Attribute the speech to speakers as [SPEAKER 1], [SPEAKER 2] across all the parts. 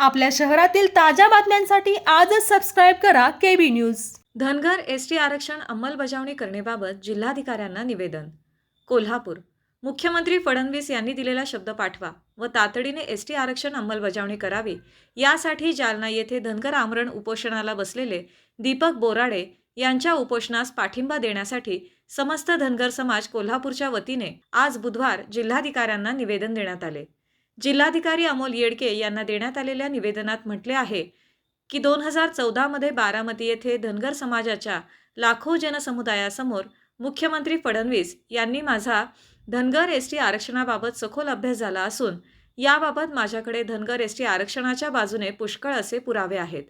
[SPEAKER 1] आपल्या शहरातील ताज्या बातम्यांसाठी आजच सबस्क्राईब करा KB news
[SPEAKER 2] Dhangar S T आरक्षण अंमलबजावणी करण्याबाबत जिल्हाधिकाऱ्यांना निवेदन. कोल्हापूर. मुख्यमंत्री फडणवीस यांनी दिलेला शब्द पाठवा व तातडीने एस टी आरक्षण अंमलबजावणी करावी. यासाठी जालना येथे धनगर आमरण उपोषणाला बसलेले दीपक बोराडे यांच्या उपोषणास पाठिंबा देण्यासाठी समस्त धनगर समाज कोल्हापूरच्या वतीने आज बुधवार जिल्हाधिकाऱ्यांना निवेदन देण्यात आले. जिल्हाधिकारी अमोल येडके यांना देण्यात आलेल्या निवेदनात म्हटले आहे की दोन हजार चौदामध्ये बारामती येथे धनगर समाजाच्या लाखो जनसमुदायासमोर मुख्यमंत्री फडणवीस यांनी माझा धनगर एस टी आरक्षणाबाबत सखोल अभ्यास झाला असून याबाबत माझ्याकडे धनगर एस टी आरक्षणाच्या बाजूने पुष्कळ असे पुरावे आहेत.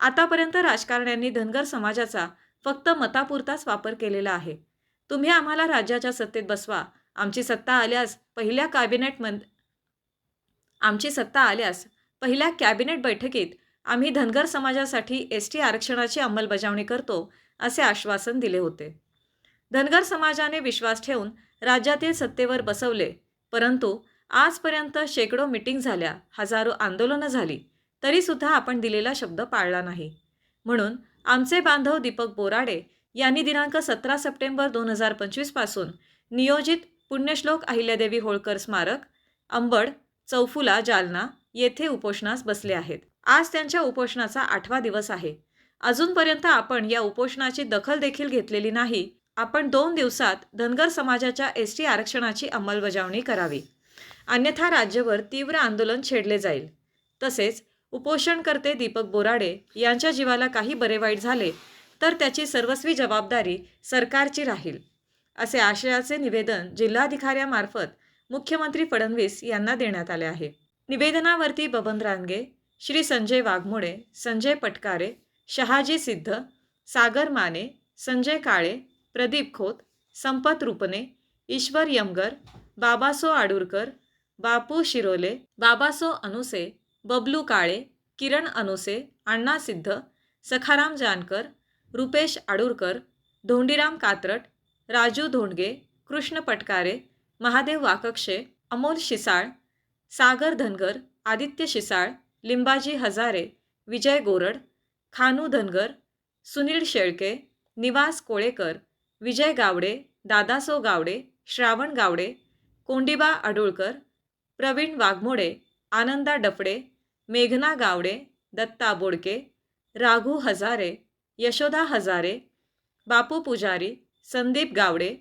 [SPEAKER 2] आतापर्यंत राजकारण्यांनी धनगर समाजाचा फक्त मतापुरताच वापर केलेला आहे. तुम्ही आम्हाला राज्याच्या सत्तेत बसवा. आमची सत्ता आल्यास पहिल्या कॅबिनेट मं आमची सत्ता आल्यास पहिल्या कॅबिनेट बैठकीत आम्ही धनगर समाजासाठी एस टी आरक्षणाची अंमलबजावणी करतो असे आश्वासन दिले होते. धनगर समाजाने विश्वास ठेवून राज्यातील सत्तेवर बसवले परंतु आजपर्यंत शेकडो मिटिंग झाल्या हजारो आंदोलनं झाली तरीसुद्धा आपण दिलेला शब्द पाळला नाही. म्हणून आमचे बांधव दीपक बोराडे यांनी दिनांक सतरा सप्टेंबर दोन हजार पंचवीसपासून नियोजित पुण्यश्लोक अहिल्यादेवी होळकर स्मारक अंबड चौफुला जालना येथे उपोषणास बसले आहेत. आज त्यांच्या उपोषणाचा आठवा दिवस आहे. अजूनपर्यंत आपण या उपोषणाची दखल देखील घेतलेली नाही. आपण दोन दिवसात धनगर समाजाच्या एस टी आरक्षणाची अंमलबजावणी करावी. अन्यथा राज्यभर तीव्र आंदोलन छेडले जाईल. तसेच उपोषणकर्ते दीपक बोराडे यांच्या जीवाला काही बरे वाईट झाले तर त्याची सर्वस्वी जबाबदारी सरकारची राहील. असे आशयाचे निवेदन जिल्हाधिकाऱ्यामार्फत मुख्यमंत्री फडणवीस यांना देण्यात आले आहे. निवेदनावरती बबन रानगे श्री संजय वाघमोडे संजय पटकारे शहाजी सिद्ध सागर माने संजय काळे प्रदीप खोत संपत रुपने ईश्वर यमगर बाबासो आडुरकर बापू शिरोले बाबासो अनुसे बबलू काळे किरण अनुसे अण्णा सिद्ध सखाराम जानकर रुपेश आडुरकर धोंडीराम कात्रट राजू धोंडगे कृष्ण पटकारे महादेव वाकक्षे अमोल शिसाळ सागर धनगर आदित्य शिसाळ लिंबाजी हजारे विजय गोरड खानू धनगर सुनील शेळके निवास कोळेकर विजय गावडे दादासो गावडे श्रावण गावडे कोंडिबा आडुळकर प्रवीण वाघमोडे आनंदा डफडे मेघना गावडे दत्ता बोडके राघू हजारे यशोदा हजारे बापू पुजारी संदीप गावडे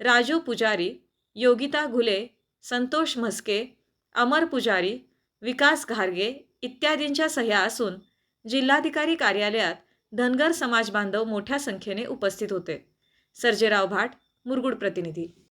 [SPEAKER 2] राजू पुजारी योगिता घुले संतोष म्हस्के अमर पुजारी विकास घारगे इत्यादींच्या सह्या असून जिल्हाधिकारी कार्यालयात धनगर समाज बांधव मोठ्या संख्येने उपस्थित होते. सर्जेराव भाट मुरगुड प्रतिनिधी.